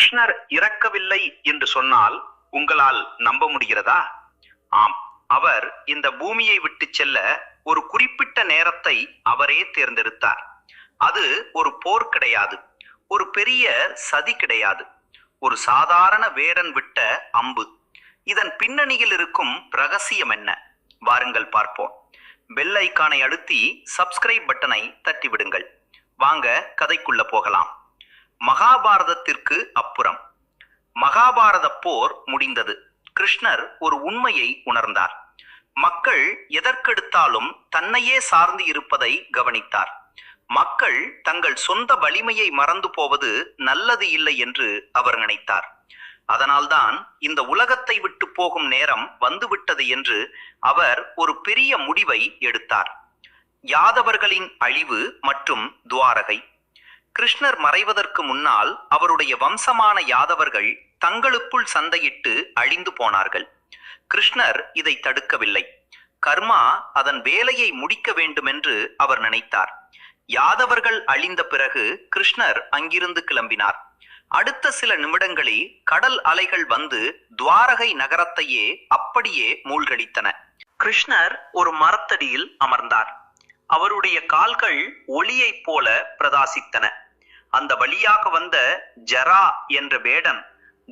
கிருஷ்ணர் இறக்கவில்லை என்று சொன்னால் உங்களால் நம்ப முடிகிறதா? ஆம் அவர் இந்த பூமியை விட்டு செல்ல ஒரு குறிப்பிட்ட நேரத்தை அவரே தேர்ந்தெடுத்தார். அது ஒரு போர் கிடையாது ஒரு பெரிய சதி கிடையாது. ஒரு சாதாரண வேடன் விட்ட அம்பு. இதன் பின்னணியில் இருக்கும் ரகசியம் என்ன? வாருங்கள் பார்ப்போம். பெல் ஐக்கானை அழுத்தி சப்ஸ்கிரைப் பட்டனை தட்டிவிடுங்கள். வாங்க கதைக்குள்ள போகலாம். மகாபாரதத்திற்கு அப்புறம். மகாபாரத போர் முடிந்தது. கிருஷ்ணர் ஒரு உண்மையை உணர்ந்தார். மக்கள் எதற்கெடுத்தாலும் தன்னையே சார்ந்து இருப்பதை கவனித்தார். மக்கள் தங்கள் சொந்த வலிமையை மறந்து போவது நல்லது இல்லை என்று அவர் நினைத்தார். அதனால்தான் இந்த உலகத்தை விட்டு போகும் நேரம் வந்துவிட்டது என்று அவர் ஒரு பெரிய முடிவை எடுத்தார். யாதவர்களின் அழிவு மற்றும் துவாரகை. கிருஷ்ணர் மறைவதற்கு முன்னால் அவருடைய வம்சமான யாதவர்கள் தங்களுக்குள் சண்டையிட்டு அழிந்து போனார்கள். கிருஷ்ணர் இதை தடுக்கவில்லை. கர்மா அதன் வேலையை முடிக்க வேண்டுமென்று அவர் நினைத்தார். யாதவர்கள் அழிந்த பிறகு கிருஷ்ணர் அங்கிருந்து கிளம்பினார். அடுத்த சில நிமிடங்களில் கடல் அலைகள் வந்து துவாரகை நகரத்தையே அப்படியே மூழ்கடித்தன. கிருஷ்ணர் ஒரு மரத்தடியில் அமர்ந்தார். அவருடைய கால்கள் ஒளியைப் போல பிரகாசித்தன. அந்த வழியாக வந்த ஜரா என்ற வேடன்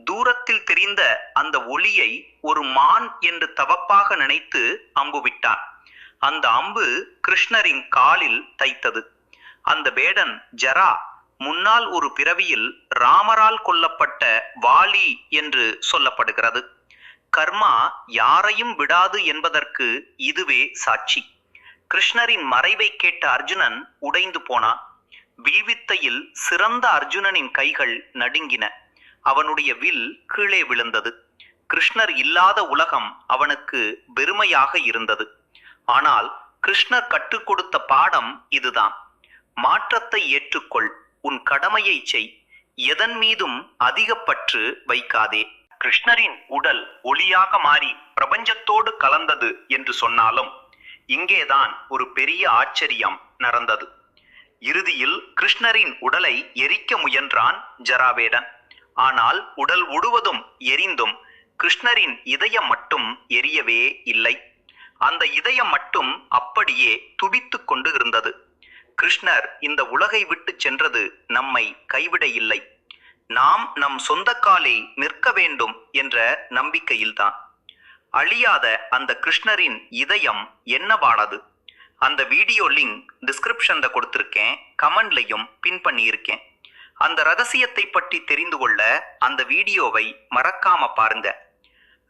தூரத்தில் தெரிந்த அந்த ஒளியை ஒரு மான் என்று தவப்பாக நினைத்து அம்பு விட்டான். அந்த அம்பு கிருஷ்ணரின் காலில் தைத்தது. அந்த வேடன் ஜரா முன்னால் ஒரு பிறவியில் ராமரால் கொல்லப்பட்ட வாலி என்று சொல்லப்படுகிறது. கர்மா யாரையும் விடாது என்பதற்கு இதுவே சாட்சி. கிருஷ்ணரின் மறைவை கேட்ட அர்ஜுனன் உடைந்து போனான் வில்வித்தையில் சிறந்த அர்ஜுனனின் கைகள் நடுங்கின. அவனுடைய வில் கீழே விழுந்தது. கிருஷ்ணர் இல்லாத உலகம் அவனுக்கு பெருமையாக இருந்தது. ஆனால் கிருஷ்ணர் கற்றுக் கொடுத்த பாடம் இதுதான். மாற்றத்தை ஏற்றுக்கொள் உன் கடமையை செய். எதன் மீதும் அதிகப்பற்று வைக்காதே. கிருஷ்ணரின் உடல் ஒளியாக மாறி பிரபஞ்சத்தோடு கலந்தது என்று சொன்னாலும் இங்கேதான் ஒரு பெரிய ஆச்சரியம் நடந்தது. இறுதியில் கிருஷ்ணரின் உடலை எரிக்க முயன்றான் ஜராவேடன். ஆனால் உடல் முழுவதும் எரிந்தும் கிருஷ்ணரின் இதயம் மட்டும் எரியவே இல்லை. அந்த இதயம் மட்டும் அப்படியே துடித்துக் கொண்டு இருந்தது. கிருஷ்ணர் இந்த உலகை விட்டு சென்றது நம்மை கைவிட இல்லை நாம் நம் சொந்த காலை நிற்க வேண்டும் என்ற நம்பிக்கையில்தான். அழியாத அந்த கிருஷ்ணரின் இதயம் என்னவானது? அந்த வீடியோ லிங்க் டிஸ்கிரிப்ஷனில் கொடுத்துருக்கேன் கமெண்ட்லையும் பின் பண்ணியிருக்கேன். அந்த ரகசியத்தை பற்றி தெரிந்து கொள்ள அந்த வீடியோவை மறக்காம பாருங்க.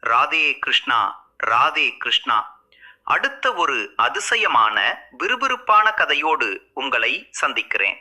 ராதே கிருஷ்ணா ராதே கிருஷ்ணா. அடுத்த ஒரு அதிசயமான விறுவிறுப்பான கதையோடு உங்களை சந்திக்கிறேன்.